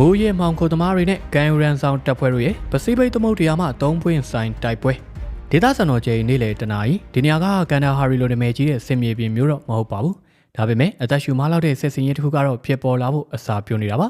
မိုးရဲမောင်ခိုသမားတွေနဲ့ကန်ယူရန်ဆောင်တပ်ဖွဲ့တို့ရဲ့ပစိဖိတ်သမုဒ္ဒရာမှ၃ပွင့်ဆိုင်တိုက်ပွဲဒေသစံတော်ချိန်နေ့လယ်တနာရီဒီနေရာကကန်ဒါဟာရီလိုနာမည်ကြီးတဲ့စင်မြေပြင်မျိုးတော့မဟုတ်ပါဘူးဒါပေမဲ့အသက်ရှူမလောက်တဲ့စစ်စင်ရေးတစ်ခုကတော့ဖြစ်ပေါ်လာဖို့အစာပြုနေတာပါ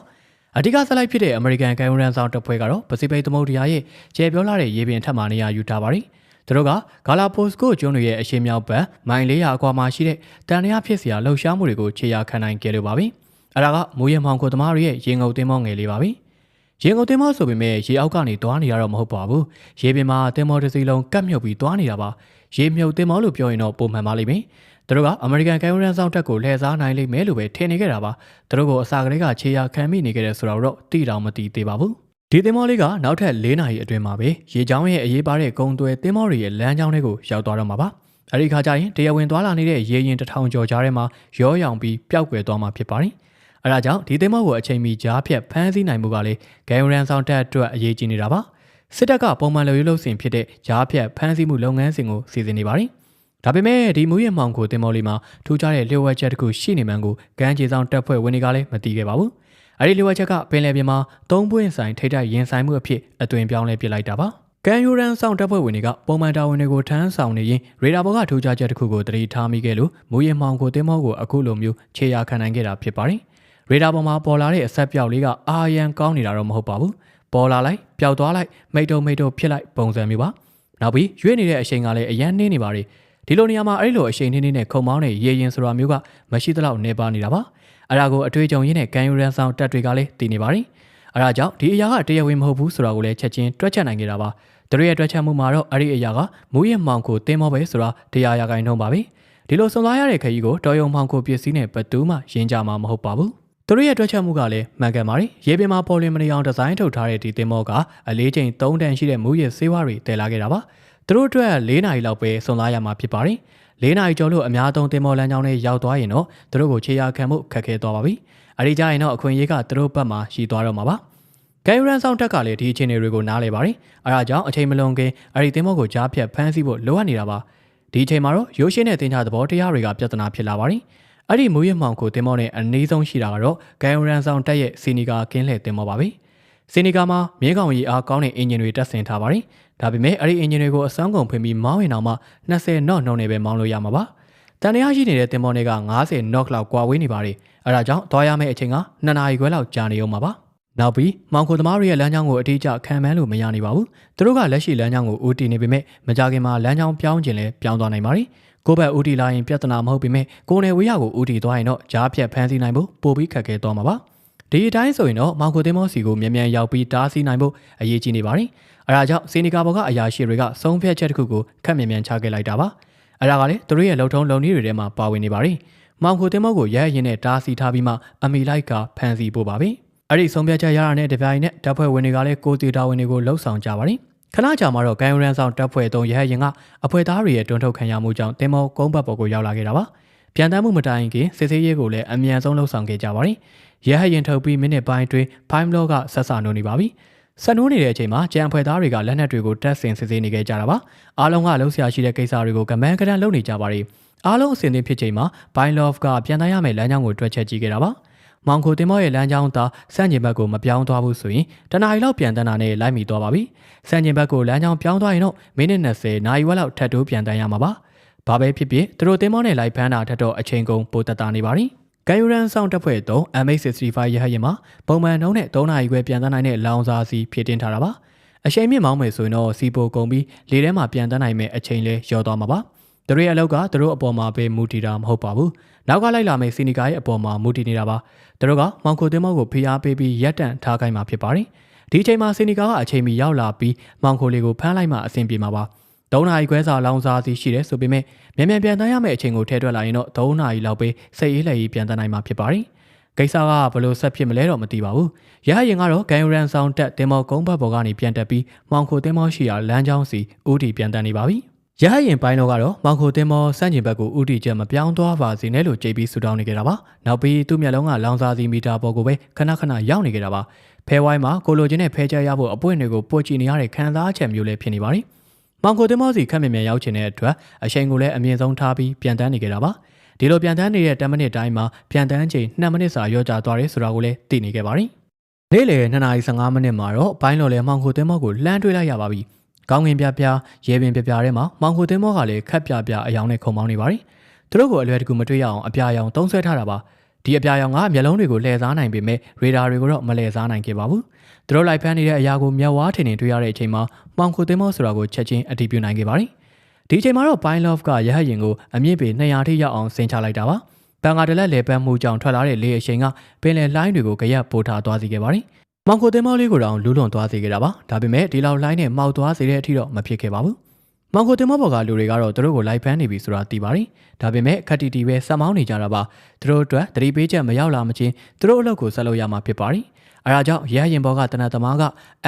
အဓိကဆက်လိုက်ဖြစ်တဲ့အမေရိကန်ကန်ယူရန်ဆောင်တပ်ဖွဲ့ကတော့ပစိဖိတ်သမုဒ္ဒရာရဲ့ကျယ်ပြောလာတဲ့ရေပြင်ထက်မှနေရာယူထားပါတယ်သူတို့ကဂါလာပိုစကိုကျွန်းတွေရဲ့အရှေ့မြောက်ဘက်မိုင်400အကွာမှာရှိတဲ့တန်လျာဖြစ်စရာလှုပ်ရှားမှုတွေကိုခြေရာခံနိုင်ကြလို့ပါပြီ။ အဲဒါကမိုးရမောင်ကိုသမားတွေရဲ့ရေငုပ်သင်းမောငယ်လေးပါပြီ။ရေငုပ်သင်းမောဆိုပေမဲ့ရေအောက်ကနေတွားနေရတော့မဟုတ်ပါဘူး။ရေပြင်မှာသင်းမောတစ်စီးလုံးကတ်မြုပ်ပြီးတွားနေတာပါ။ရေမြုပ်သင်းမောလို့ပြောရင်တော့ပုံမှန်ပါလိမ့်မယ်။သူတို့ကအမေရိကန်ကင်မရာဆောင်တက်ကိုလှည့်စားနိုင်လိမ့်မယ်လို့ပဲထင်နေကြတာပါ။သူတို့ကိုအစာကလေးကခြေရာခံမိနေကြတယ်ဆိုတော့တိတောင်မတိသေးပါဘူး။ဒီသင်္ဘောလေးကနောက်ထပ်၄နာရီအတွင်းမှာပဲရေချောင်းရဲ့အရေးပါတဲ့ကုန်းသွဲသင်္ဘောတွေရဲ့လမ်းကြောင်းတွေကိုရောက်သွားတော့မှာပါ။အဲဒီခါကျရင်တရားဝင်သွားလာနေတဲ့ရေရင်တစ်ထောင်ကျော်ကြားထဲမှာရောရောင်ပြီးပျောက်ကွယ်သွားမှာဖြစ်ပါတယ်။ အဲဒါကြောင့်ဒီသင်္ဘောကိုအချိန်မီကြားဖြတ်ဖမ်းဆီးနိုင်မှုကလည်းဂန်ရန်ဆောင်တက်အတွက်အရေးကြီးနေတာပါ။စစ်တပ်ကပုံမှန်လိုရေးလို့ဆင်ဖြစ်တဲ့ကြားဖြတ်ဖမ်းဆီးမှုလုပ်ငန်းစဉ်ကိုစီစဉ်နေပါတယ်။ဒါပေမဲ့ဒီမူရမောင်ကိုတင်မော်လေးမှာထူးခြားတဲ့လျှို့ဝှက်ချက်တစ်ခုရှိနေမှန်းကိုကမ်းခြေဆောင်တပ်ဖွဲ့ဝင်တွေကလည်းမသိခဲ့ပါဘူး။အဲဒီလျှို့ဝှက်ချက်ကပင်လယ်ပြင်မှာသုံးပွင့်ဆိုင်ထိတ်တိုက်ရင်ဆိုင်မှုအဖြစ်အသွင်ပြောင်းလဲပစ်လိုက်တာပါ။ကန်ယူရန်ဆောင်တပ်ဖွဲ့ဝင်တွေကပုံမှန်တာဝန်တွေကိုထမ်းဆောင်နေရင်ရေဒါဘောကထူးခြားချက်တစ်ခုကိုတတိထားမိခဲ့လို့မူရမောင်ကိုတင်မောကိုအခုလိုမျိုးခြေရာခံနိုင်ခဲ့တာဖြစ်ပါတယ်။ ရေဒါပေါ်မှာပေါ်လာတဲ့အဆက်ပြောက်လေးကအာရန်ကောင်းနေတာတော့မဟုတ်ပါဘူး။ပေါ်လာလိုက်ပျောက်သွားလိုက်မိတ်တုံမိတ်တုံဖြစ်လိုက်ပုံစံမျိုးပါ။နောက်ပြီးရွေ့နေတဲ့အချိန်ကလည်းအရန်နှင်းနေပါတယ်။ဒီလိုနေရာမှာအဲ့လိုအချိန်နှင်းနှင်းနဲ့ခုံမောင်းနဲ့ရေရင်ဆိုတာမျိုးကမရှိသလောက်နေပါနေတာပါ။အဲ့ဒါကိုအတွေ့အကြုံရင်းနဲ့ကန်ယူရန်ဆောင်တက်တွေကလည်းတည်နေပါတယ်။အဲ့ဒါကြောင့်ဒီအရာကတရားဝင်မဟုတ်ဘူးဆိုတာကိုလည်းချက်ချင်းတွက်ချက်နိုင်ကြတာပါ။သူတို့ရဲ့တွက်ချက်မှုမှာတော့အဲ့ဒီအရာကမူရမောင်ကိုတင်းမောပဲဆိုတာတရားရဂိုင်းထုံးပါပဲ။ဒီလိုစွန်သွားရတဲ့ခရီးကိုတော်ယုံမောင်ကိုပစ္စည်းနဲ့ဘသူမှရင်းကြမှာမဟုတ်ပါဘူး။ သူတို့ရဲ့တွက်ချက်မှုကလည်းမှန်ကန်ပါတယ်။ရေပြင်မှာပေါ်လင်မနေအောင်ဒီဇိုင်းထုတ်ထားတဲ့ဒီသင်္ဘောကအလေးချိန်3တန်ရှိတဲ့မူရဆေးဝါးတွေတည်လာခဲ့တာပါ။သူတို့အတွက်၄နာရီလောက်ပဲစွန်သွားရမှာဖြစ်ပါတယ်။၄နာရီကျော်လို့အများဆုံးသင်္ဘောလမ်းကြောင်းနဲ့ရောက်သွားရင်တော့သူတို့ကိုခြေရာခံမှုခက်ခဲသွားပါပြီ။အဲဒီကြရင်တော့အခွင့်အရေးကသူတို့ဘက်မှာရှိသွားတော့မှာပါ။ဂန်ယူရန်ဆောင်တက်ကလည်းဒီအခြေအနေတွေကိုနားလည်ပါတယ်။အဲဒါကြောင့်အချိန်မလွန်ခင်အဲဒီသင်္ဘောကိုကြားဖြတ်ဖမ်းဆီးဖို့လိုအပ်နေတာပါ။ဒီအချိန်မှာတော့ရိုးရှင်းတဲ့တင်ချသဘောတရားတွေကပြဿနာဖြစ်လာပါတယ်။ အဲ့ဒီမူရမောင်ကိုတင်မောနဲ့အနည်းဆုံးရှိတာကတော့ဂန်ယူရန်ဆောင်တက်ရဲ့စီနီကာကင်းလှည့်တင်မောပါပဲ။စီနီကာမှာမြေကောင်ရီအားကောင်းတဲ့အင်ဂျင်တွေတက်ဆင်ထားပါတယ်။ဒါပေမဲ့အဲ့ဒီအင်ဂျင်တွေကိုအစမ်းကုန်ဖွင့်ပြီးမောင်းရင်တော့မှ20 knot နှုန်းနဲ့ပဲမောင်းလို့ရမှာပါ။တန်တရားရှိနေတဲ့တင်မောတွေက90 knot လောက်ကွာဝေးနေပါတယ်။အဲဒါကြောင့်သွားရမယ့်အချိန်က2နာရီခွဲလောက်ကြာနေအောင်ပါပါ။နောက်ပြီးမောင်ခိုသမားတွေရဲ့လမ်းကြောင်းကိုအတိအကျခံမှန်းလို့မရနိုင်ပါဘူး။သူတို့ကလက်ရှိလမ်းကြောင်းကိုဦးတည်နေပေမဲ့မကြခင်မှာလမ်းကြောင်းပြောင်းခြင်းလဲပြောင်းသွားနိုင်ပါတယ်။ ကိုယ့်ဘက်ဦးတည်လာရင်ပြဿနာမဟုတ်ပေမဲ့ကိုယ်နယ်ဝေးရကိုဦးတည်သွားရင်တော့ကြားဖြတ်ဖမ်းဆီးနိုင်ဖို့ပိုပြီးခက်ခဲသွားမှာပါ။ဒီအတိုင်းဆိုရင်တော့မောင်ခိုသင်းမောစီကိုမြန်မြန်ရောက်ပြီးတားဆီးနိုင်ဖို့အရေးကြီးနေပါတယ်။အဲဒါကြောင့်စီနီကာဘောကအရာရှိတွေကစုံဖြတ်ချက်တစ်ခုကိုခက်မြန်မြန်ချခဲ့လိုက်တာပါ။အဲဒါကလည်းသူတို့ရဲ့လုံထုံးလုံနည်းတွေထဲမှာပါဝင်နေပါတယ်။မောင်ခိုသင်းမောကိုရဲရင်နဲ့တားဆီးထားပြီးမှအမီလိုက်ကဖမ်းဆီးဖို့ပါပဲ။အဲ့ဒီဆုံးဖြတ်ချက်ရတာနဲ့တပြိုင်နက်တပ်ဖွဲ့ဝင်တွေကလည်းကိုစီတာဝင်တွေကိုလှုပ်ဆောင်ကြပါတယ်။ ခဏကြာမှတော့ဂိုင်းရန်ဆောင်တပ်ဖွဲ့သုံးရဟရင်ကအဖွဲသားတွေရဲ့တွန်းထုတ်ခံရမှုကြောင့်တင်မောကုန်းဘတ်ပေါ်ကိုရောက်လာခဲ့တာပါ။ပြန်တမ်းမှုမတိုင်ခင်စစ်ဆေးရေးကိုလည်းအမြန်ဆုံးလှုပ်ဆောင်ခဲ့ကြပါတယ်။ရဟရင်ထုတ်ပြီးမိနစ်ပိုင်းအတွင်းဖိုင်ဘလော့ကဆက်ဆာနိုးနေပါပြီ။ဆက်နိုးနေတဲ့အချိန်မှာကြံဖွဲသားတွေကလက်နက်တွေကိုတက်ဆင်စစ်ဆေးနေခဲ့ကြတာပါ။အားလုံးကလှုပ်ရှားရှိတဲ့ကိစ္စတွေကိုကမန်းကတန်းလုပ်နေကြပါတယ်။အားလုံးအဆင်သင့်ဖြစ်ချိန်မှာဘိုင်လော့ဖ်ကပြန်တမ်းရမယ့်လမ်းကြောင်းကိုတွက်ချက်ကြည့်ခဲ့တာပါ။ မောင်ခိုတင်မောရဲ့လမ်းကြောင်းသာစန့်ကျင်ဘက်ကိုမပြောင်းသွားဘူးဆိုရင်တနားရီလောက်ပြန်တန်းတာနဲ့လိုက်မိသွားပါပြီ။စန့်ကျင်ဘက်ကိုလမ်းကြောင်းပြောင်းသွားရင်တော့မိနစ်20နာရီဝက်လောက်ထပ်တိုးပြန်တန်းရမှာပါ။ဘာပဲဖြစ်ဖြစ်သူတို့တင်မောနဲ့လိုက်ဖမ်းတာထက်တော့အချိန်ကုန်ပိုတက်တာနေပါပြီ။ကန်ယူရန်ဆောင်တပ်ဖွဲ့သုံး MH65 ရဟတ်ယာဉ်မှာပုံမှန်နှုန်းနဲ့3နာရီခွဲပြန်တန်းနိုင်တဲ့လောင်စာစီဖြည့်တင်းထားတာပါ။အချိန်မြင့်မောင်းမယ်ဆိုရင်တော့စီပိုကုန်ပြီးလေထဲမှာပြန်တန်းနိုင်မဲ့အချိန်လဲလျော့သွားမှာပါ။ သူတို့ရဲ့အလောက်ကသူတို့အပေါ်မှာပဲမူတည်တာမဟုတ်ပါဘူး။နောက်ကလိုက်လာမယ့်စီနီကာရဲ့အပေါ်မှာမူတည်နေတာပါ။သူတို့ကမောင်ခိုတင်မောကိုဖိအားပေးပြီးရက်တန့်ထားခိုင်းမှာဖြစ်ပါတယ်။ဒီအချိန်မှာစီနီကာကအချိန်မီရောက်လာပြီးမောင်ခိုလေးကိုဖမ်းလိုက်မှအဆင်ပြေမှာပါ။၃နာရီခွဲစာလောင်စာစီရှိတယ်ဆိုပေမဲ့မြန်မြန်ပြန်တန်းရမယ့်အချိန်ကိုထည့်တွက်လာရင်တော့၃နာရီလောက်ပဲစိတ်အေးလက်ရေးပြန်တန်းနိုင်မှာဖြစ်ပါတယ်။ကိစ္စကဘလို့ဆက်ဖြစ်မလဲတော့မသိပါဘူး။ရဟရင်ကတော့ဂန်ယူရန်ဆောင်တက်တင်မောကုန်းဘတ်ဘော်ကနေပြန်တက်ပြီးမောင်ခိုတင်မောရှိရာလမ်းကြောင်းစီဦးတီပြန်တန်းနေပါပြီ။ ရဟရင်ပိုင်းတော့ကတော့မောင်ခိုတင်မောစန့်ကျင်ဘက်ကိုဦးတီချက်မပြောင်းသွားပါစေနဲ့လို့ကြိတ်ပြီးဆူတောင်းနေကြတာပါ။နောက်ပြီးသူ့မျက်လုံးကလောင်စာစီမီတာပေါ်ကိုပဲခဏခဏရောက်နေကြတာပါ။ဖဲဝိုင်းမှာကိုလိုချင်းနဲ့ဖဲချက်ရဖို့အပွင့်တွေကိုပို့ကြည့်နေရတဲ့ခံစားချက်မျိုးလည်းဖြစ်နေပါတယ်။မောင်ကိုတင်မောစီခက်မြင်မြန်ရောက်ချင်တဲ့အတွက်အချိန်ကိုလည်းအမြင့်ဆုံးထားပြီးပြန်တန်းနေကြတာပါ။ဒီလိုပြန်တန်းနေတဲ့10မိနစ်တိုင်းမှာပြန်တန်းချိန်2မိနစ်စာရောကြသွားတယ်ဆိုတာကိုလည်းသိနေခဲ့ပါတယ်။နေ့လယ်2:15မိနစ်မှာတော့ဘိုင်းလော်လဲမောင်ခိုသင်းမောကိုလှမ်းတွေးလိုက်ရပါပြီ။ ကောင်းကင်ပြပြရဲပင်ပြပြထဲမှာမောင်ခိုသင်းမောကလည်းခက်ပြပြအယောင်နဲ့ခုံမောင်းနေပါပြီ။သူတို့ကိုအလွယ်တကူမတွေ့ရအောင်အပြာရောင်သုံးဆွဲထားတာပါ။ဒီအပြာရောင်ကမျက်လုံးတွေကိုလှည့်စားနိုင်ပေမဲ့ရေဒါတွေကိုတော့မလှည့်စားနိုင်ခဲ့ပါဘူး။သူတို့လိုက်ဖမ်းနေတဲ့အရာကိုမျက်ဝါးထင်ထင်တွေ့ရတဲ့အချိန်မှာမောင်ခိုသင်းမောဆိုတာကိုချက်ချင်းအတည်ပြုနိုင်ခဲ့ပါပြီ။ဒီအချိန်မှာတော့ Pine Love ကရဟတ်ရင်ကိုအမြင့်ပေ200ထိရောက်အောင်ဆင်ချလိုက်တာပါ။ဘန်ကာဒလက်လေပန်းမှုကြောင့်ထွက်လာတဲ့လေအရှိန်ကပင်လယ်လိုင်းတွေကိုကြရက်ပို့ထားသွားစေခဲ့ပါတယ်။ မောင်ကိုတင်မောလေးကိုတောင်လူးလွန်သွားစေခဲ့တာပါ။ဒါပေမဲ့ဒီလောက်လိုင်းနဲ့မှောက်သွားစေတဲ့အထိတော့မဖြစ်ခဲ့ပါဘူး။မောင်ကိုတင်မောဘော်ကလူတွေကတော့သူတို့ကိုလိုက်ဖမ်းနေပြီဆိုတာသိပါတယ်။ဒါပေမဲ့ခက်တီတီပဲဆက်မောင်းနေကြတာပါ။သူတို့အတွက်သတိပေးချက်မရောက်လာမချင်းသူတို့အလုပ်ကိုဆက်လုပ်ရမှာဖြစ်ပါတယ်။အဲဒါကြောင့်ရဟရင်ဘော်ကတနတ်သမားက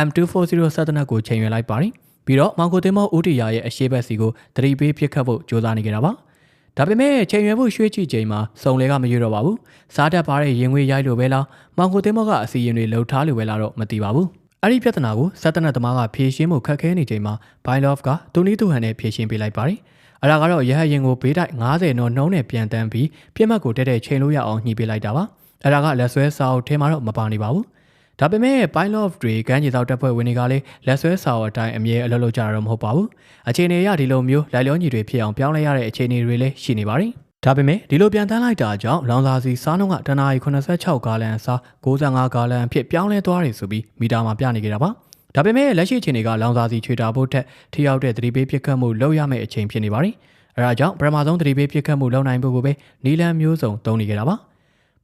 M240 ဆက်တနတ်ကိုချိန်ရွယ်လိုက်ပါတယ်။ပြီးတော့မောင်ကိုတင်မောဦးတီယာရဲ့အရှိတ်ဘက်စီကိုသတိပေးပစ်ခတ်ဖို့ကြိုးစားနေကြတာပါ။ ဒါပေမဲ့ချိန်ရွယ်ဖို့ရွှေ့ကြည့်ချိန်မှာစုံလဲကမရွေ့တော့ပါဘူး။စားတက်ပါတဲ့ရင်ငွေရိုက်လိုပဲလားမောင်ကိုတင်မောကအစီရင်တွေလှုပ်ထားလိုပဲလားတော့မသိပါဘူး။အဲ့ဒီပြဿနာကိုစက်တနတ်သမားကဖြေရှင်းမှုခက်ခဲနေချိန်မှာ Bylov ကတူနီးတူဟန်နဲ့ဖြေရှင်းပေးလိုက်ပါတယ်။အဲ့ဒါကတော့ရဟရင်ကိုဘေးတိုက်90နော်နှုံးနဲ့ပြန်တန်းပြီးပြက်မှတ်ကိုတက်တဲ့ချိန်လို့ရအောင်ညှိပေးလိုက်တာပါ။အဲ့ဒါကလက်ဆွဲစာအုပ်ထဲမှာတော့မပါနေပါဘူး။ ဒါပေမဲ့ Bylov တွေကန်းချီသောတပ်ဖွဲ့ဝင်တွေကလည်းလက်ဆွဲစာအုပ်အတိုင်းအမြဲအလုပ်လုပ်ကြတာတော့မဟုတ်ပါဘူး။အခြေအနေအရဒီလိုမျိုးလိုက်လျောညီတွေဖြစ်အောင်ပြောင်းလဲရတဲ့အခြေအနေတွေလည်းရှိနေပါတယ်။ဒါပေမဲ့ဒီလိုပြန်တန်းလိုက်တာကြောင့်လောင်စာစီစားနှုန်းကတနာရီ86ဂါလန်အစား65ဂါလန်အဖြစ်ပြောင်းလဲသွားတယ်ဆိုပြီးမီတာမှာပြနေကြတာပါ။ဒါပေမဲ့လက်ရှိအချိန်တွေကလောင်စာစီချွေတာဖို့ထက်ထိရောက်တဲ့သတိပေးပစ်ခတ်မှုလုပ်ရမယ့်အချိန်ဖြစ်နေပါတယ်။အဲဒါကြောင့်ပထမဆုံးသတိပေးပစ်ခတ်မှုလုပ်နိုင်ဖို့ကိုပဲနီလန်မျိုးစုံသုံးနေကြတာပါ။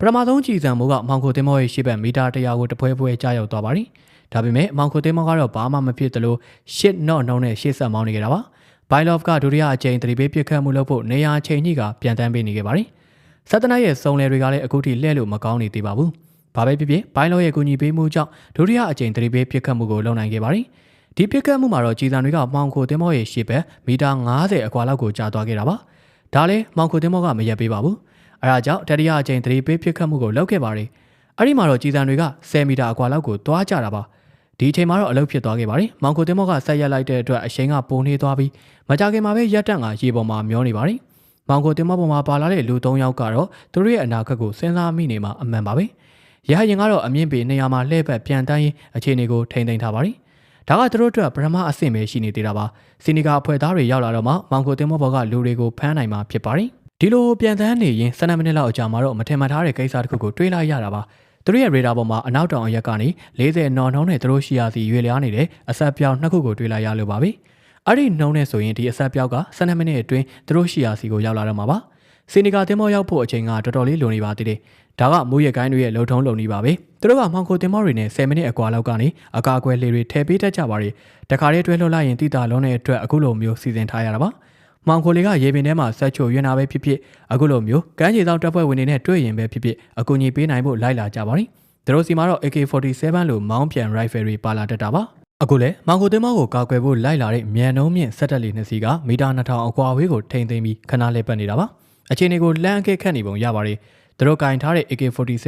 ပထမဆုံးကြည်စံမှုကမောင်ခိုတင်မောရဲ့ရှေ့ဘက်မီတာ100ကိုတပွဲပွဲကြားရောက်သွားပါတယ်။ဒါပေမဲ့မောင်ခိုတင်မောကတော့ဘာမှမဖြစ်သလိုရှစ်နော့နှုံးနဲ့ရှေ့ဆက်မောင်းနေကြတာပါ။ Bylov ကဒုတိယအကြိမ်သတိပေးပစ်ခတ်မှုလုပ်ဖို့နေရာချိန်ညှိကပြန်တန်းပေးနေခဲ့ပါတယ်။စက်တနတ်ရဲ့စုံလယ်တွေကလည်းအခုထိလှည့်လို့မကောင်းနေသေးပါဘူး။ဘာပဲဖြစ်ဖြစ် Bylov ရဲ့ကူညီပေးမှုကြောင့်ဒုတိယအကြိမ်သတိပေးပစ်ခတ်မှုကိုလုပ်နိုင်ခဲ့ပါတယ်။ဒီပစ်ခတ်မှုမှာတော့ကြည်စံတွေကမောင်ခိုတင်မောရဲ့ရှေ့ဘက်မီတာ90အကွာလောက်ကိုကြာသွားခဲ့တာပါ။ဒါလည်းမောင်ခိုတင်မောကမရက်ပေးပါဘူး။ အဲဒါကြောင့်တတိယအကြိမ်သတိပေးပစ်ခတ်မှုကိုလုပ်ခဲ့ပါတယ်။အဲ့ဒီမှာတော့ကြည်စံတွေက10မီတာအကွာလောက်ကိုသွားကြတာပါ။ဒီအချိန်မှာတော့အလုပ်ဖြစ်သွားခဲ့ပါတယ်။မောင်ကိုတင်မော့ကဆက်ရက်လိုက်တဲ့အတွက်အရှိန်ကပုံနေသွားပြီးမကြခင်မှာပဲရက်တက်ကရေပေါ်မှာမျောနေပါတယ်။မောင်ကိုတင်မော့ပေါ်မှာပါလာတဲ့လူ၃ယောက်ကတော့သူတို့ရဲ့အနာဂတ်ကိုစဉ်းစားမိနေမှာအမှန်ပါပဲ။ရဟရင်ကတော့အမြင့်ပေနေရာမှာလှည့်ပတ်ပြန်တန်းရင်အခြေအနေကိုထိန်းသိမ်းထားပါတယ်။ဒါကသူတို့အတွက်ပထမအဆင့်ပဲရှိနေသေးတာပါ။စီနီကာအဖွဲ့သားတွေရောက်လာတော့မှမောင်ကိုတင်မော့ဘော်ကလူတွေကိုဖမ်းနိုင်မှာဖြစ်ပါတယ်။ ဒီလိုပြန်တန်းနေရင်12မိနစ်လောက်အကြာမှာတော့မထင်မှတ်ထားတဲ့ကိစ္စတစ်ခုကိုတွေးလိုက်ရတာပါ။သူတို့ရဲ့ရေဒါပေါ်မှာအနောက်တောင်အရက်ကနေ40နော်နှုံးနဲ့သူတို့ရှိရာစီရွေလျားနေတဲ့အဆက်ပြောင်းနှစ်ခုကိုတွေ့လိုက်ရလို့ပါပဲ။အဲ့ဒီနှုံးနဲ့ဆိုရင်ဒီအဆက်ပြောင်းက12မိနစ်အတွင်းသူတို့ရှိရာစီကိုရောက်လာတော့မှာပါ။စီနီကာတင်မောရောက်ဖို့အချိန်ကတော်တော်လေးလွန်နေပါသေးတယ်။ဒါကမိုးရကိုင်းတွေရဲ့လုံထုံးလုံနေပါပဲ။သူတို့ကမောင်ကိုတင်မောတွေနဲ့10မိနစ်အကွာလောက်ကနေအကာအကွယ်လေတွေထည့်ပေးတတ်ကြပါရီ။တခါလေးတွဲလှုပ်လိုက်ရင်တိတာလုံးတဲ့အတွက်အခုလိုမျိုးစီစဉ်ထားရတာပါ။ မောင်ခိုလေးကရေပင်ထဲမှာဆက်ချိုရွံ့တာပဲဖြစ်ဖြစ်အခုလိုမျိုးကမ်းခြေဆောင်တပ်ဖွဲ့ဝင်တွေနဲ့တွေ့ရင်ပဲဖြစ်ဖြစ်အကူအညီပေးနိုင်ဖို့လိုက်လာကြပါရီ။သူတို့စီမှာတော့ AK47 လို့မောင်းပြန် rifle တွေပါလာတတ်တာပါအခုလဲမောင်ကိုတင်မောကိုကာကွယ်ဖို့လိုက်လာတဲ့မြန်နှုံးမြင့်စက်တက်လီနှစ်စီးကမီတာ2000အကွာအဝေးကိုထိန်းသိမ်းပြီးခဏလေးပတ်နေတာပါအခြေအနေကိုလမ်းအကဲခတ်နေပုံရပါတယ်သူတို့ကင်ထားတဲ့ AK47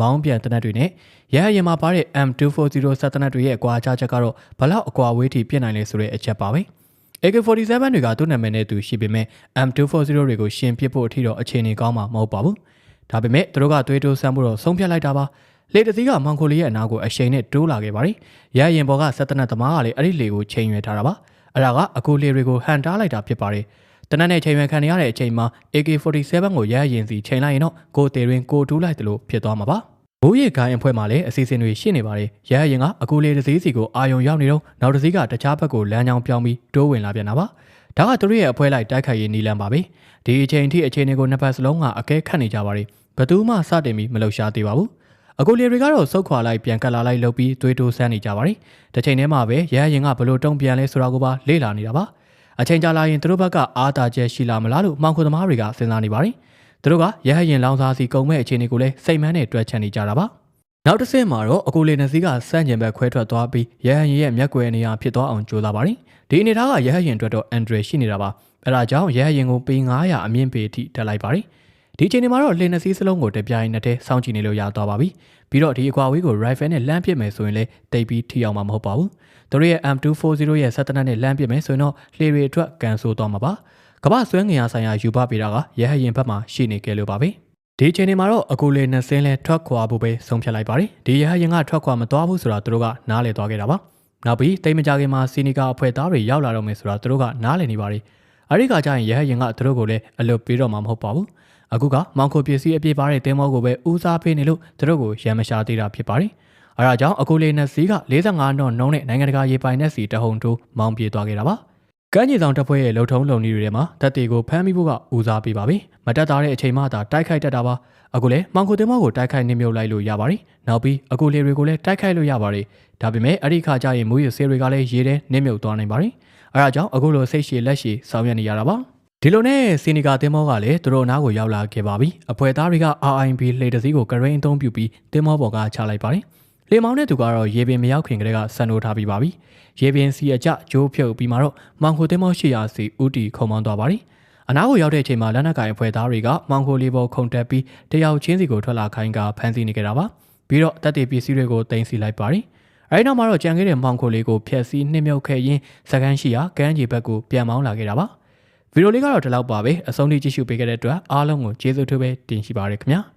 မောင်းပြန်တနက်တွေနဲ့ရဟရင်မှာပါတဲ့ M240 စက်တနက်တွေရဲ့အကွာခြားချက်ကတော့ဘလောက်အကွာအဝေးထိပြစ်နိုင်လဲဆိုတဲ့အချက်ပါပဲ AK47 တွေကသူ့နာမည်နဲ့သူရှိပေမဲ့ M240 တွေကိုရှင်ပစ်ဖို့အထိတော့အခြေအနေကောင်းမှာမဟုတ်ပါဘူးဒါပေမဲ့သူတို့ကသွေးတိုးဆန်းမှုတော့ဆုံးဖြတ်လိုက်တာပါလေတစည်းကမောင်ကိုလီရဲ့အနာကိုအရှိန်နဲ့တိုးလာခဲ့ပါတယ်။ရရင်ဘော်ကစက်တနတ်သမားကလည်းအဲ့ဒီလေကိုချိန်ရွယ်ထားတာပါ။အဲ့ဒါကအကူလေတွေကိုဟန်တားလိုက်တာဖြစ်ပါတယ်။တနက်နဲ့ချိန်ရွယ်ခံရတဲ့အချိန်မှာ AK47 ကိုရရင်စီချိန်လိုက်ရင်တော့ကိုတေရင်ကိုတူးလိုက်တယ်လို့ဖြစ်သွားမှာပါ။ ဘိုးရီခိုင်းအဖွဲ့မှာလည်းအစီအစဉ်တွေရှိနေပါတယ်။ရရင်ကအကူလေတစည်းစီကိုအာယုံရောက်နေတော့နောက်တစည်းကတခြားဘက်ကိုလမ်းကြောင်းပြောင်းပြီးတိုးဝင်လာပြန်တာပါ။ဒါကသူတို့ရဲ့အဖွဲလိုက်တိုက်ခိုက်ရေးနီလန်ပါပဲ။ဒီအချိန်ထိအခြေအနေကိုနှစ်ဖက်စလုံးကအကဲခတ်နေကြပါတယ်။ဘသူမှစတင်ပြီးမလှုပ်ရှားသေးပါဘူး။အကိုလီတွေကတော့စုတ်ခွာလိုက်ပြန်ကတ်လာလိုက်လုပ်ပြီးသွေးတိုးဆန်းနေကြပါတယ်။တစ်ချိန်တည်းမှာပဲရဟရင်ကဘလို့တုံးပြန်လဲဆိုတာကိုပါလေ့လာနေတာပါ။အချိန်ကြာလာရင်သူတို့ဘက်ကအားတာချက်ရှိလာမလားလို့မောင်ခွန်သမားတွေကစဉ်းစားနေပါတယ်။ သူတို့ကရဟရင်လောင်စာစီကုံမဲ့အခြေအနေကိုလည်းစိတ်မှန်းနဲ့တွက်ချက်နေကြတာပါ။နောက်တစ်ဆင့်မှာတော့အကိုလေးနှစ်စီးကစန့်ကျင်ဘက်ခွဲထွက်သွားပြီးရဟရင်ရဲ့မျက်ကွယ်နေရာဖြစ်သွားအောင်ကြိုးစားပါတယ်။ဒီအနေထားကရဟရင်အတွက်တော့အန်ဒရယ်ရှိနေတာပါ။အဲဒါကြောင့်ရဟရင်ကိုပေ900အမြင့်ပေအထိတက်လိုက်ပါတယ်။ဒီချိန်မှာတော့လှေနှစ်စီးစလုံးကိုတပြိုင်နက်တည်းစောင့်ကြည့်နေလို့ရသွားပါပြီပြီးတော့ဒီအကွာဝေးကို rifle နဲ့လမ်းပစ်မယ်ဆိုရင်လည်းတိတ်ပြီးထိအောင်မှာမဟုတ်ပါဘူးသူတို့ရဲ့ M240 ရဲ့စက်တနတ်နဲ့လမ်းပစ်မယ်ဆိုရင်တော့လှေတွေအတွက်ကန်ဆိုးသွားမှာပါ ကမ္ဘာဆွဲငင်ရဆိုင်ရာယူပပေတာကရဟရင်ဘက်မှာရှိနေကြလို့ပါပဲဒီအချိန်ဒီမှာတော့အကူလေးနှစ်စင်းလဲထွက်ခွာဖို့ပဲဆုံးဖြတ်လိုက်ပါတယ်ဒီရဟရင်ကထွက်ခွာမသွားဘူးဆိုတာသူတို့ကနားလည်သွားခဲ့တာပါနောက်ပြီးတိတ်မကြခင်မှာစီနီကာအဖွဲ့သားတွေရောက်လာတော့မယ်ဆိုတာသူတို့ကနားလည်နေပါတယ်အဲ့ဒီကကြရင်ရဟရင်ကသူတို့ကိုလည်းအလွတ်ပေးတော့မှာမဟုတ်ပါဘူးအခုကမောင်ခိုပစ္စည်းအပြည့်ပါတဲ့တင်းမောကိုပဲဦးစားပေးနေလို့သူတို့ကိုရမ်းမရှာသေးတာဖြစ်ပါတယ်အဲဒါကြောင့်အကူလေးနှစ်စီးက45နှုန်းနှုန်းနဲ့နိုင်ငံတကာရေပိုင်နက်စီတဟုန်တိုးမောင်းပြေသွားခဲ့တာပါ ကမ်းခြေဆောင်တပ်ဖွဲ့ရဲ့လုံထုံးလုံနည်းတွေထဲမှာတပ်တွေကိုဖမ်းမိဖို့ကဦးစားပေးပါပြီမတက်တာတဲ့အချိန်မှသာတိုက်ခိုက်တတ်တာပါအခုလည်းမောင်ကိုတင်မောကိုတိုက်ခိုက်နေမြုပ်လိုက်လို့ရပါတယ်နောက်ပြီးအကူလေးတွေကိုလည်းတိုက်ခိုက်လို့ရပါတယ်ဒါပေမဲ့အဲ့ဒီခါကျရင်မူရဆေးတွေကလည်းရေထဲနစ်မြုပ်သွားနိုင်ပါတယ်အဲဒါကြောင့်အခုလိုစိတ်ရှည်လက်ရှည်ဆောင်ရွက်နေရတာပါဒီလိုနဲ့စီနီကာတင်မောကလည်းသူတို့အနားကိုရောက်လာခဲ့ပါပြီအဖွဲသားတွေက RIB လှေတစည်းကိုကရိန်းအသုံးပြုပြီးတင်မောပေါ်ကချလိုက်ပါတယ်လေမောင်တဲ့သူကတော့ရေပင်မရောက်ခင်ကတည်းကဆန်နိုးထားပြီးပါပြီ ရေပင်စီအကြဂျိုးဖြုတ်ပြီးမှတော့မောင်ခိုတင်မောရှိရာစီဦးတီခုံမောင်းသွားပါတယ်အနားကိုရောက်တဲ့အချိန်မှာလက်နက်ကိုင်အဖွဲ့သားတွေကမောင်ခိုလေးပေါ်ခုန်တက်ပြီးတယောက်ချင်းစီကိုထွက်လာခိုင်းကဖမ်းဆီးနေကြတာပါပြီးတော့တပ်တွေပစ္စည်းတွေကိုတင်စီလိုက်ပါတယ်အဲဒီနောက်မှာတော့ကြံခဲ့တဲ့မောင်ခိုလေးကိုဖျက်ဆီးနှိမ့်မြုပ်ခဲ့ရင်းစကန်းရှိရာကမ်းခြေဘက်ကိုပြန်မောင်းလာခဲ့တာပါဗီဒီယိုလေးကတော့ဒီလောက်ပါပဲအဆုံးထိကြည့်ရှုပေးခဲ့တဲ့အတွက်အားလုံးကိုကျေးဇူးထူးပဲတင်ရှိပါရခင်ဗျာ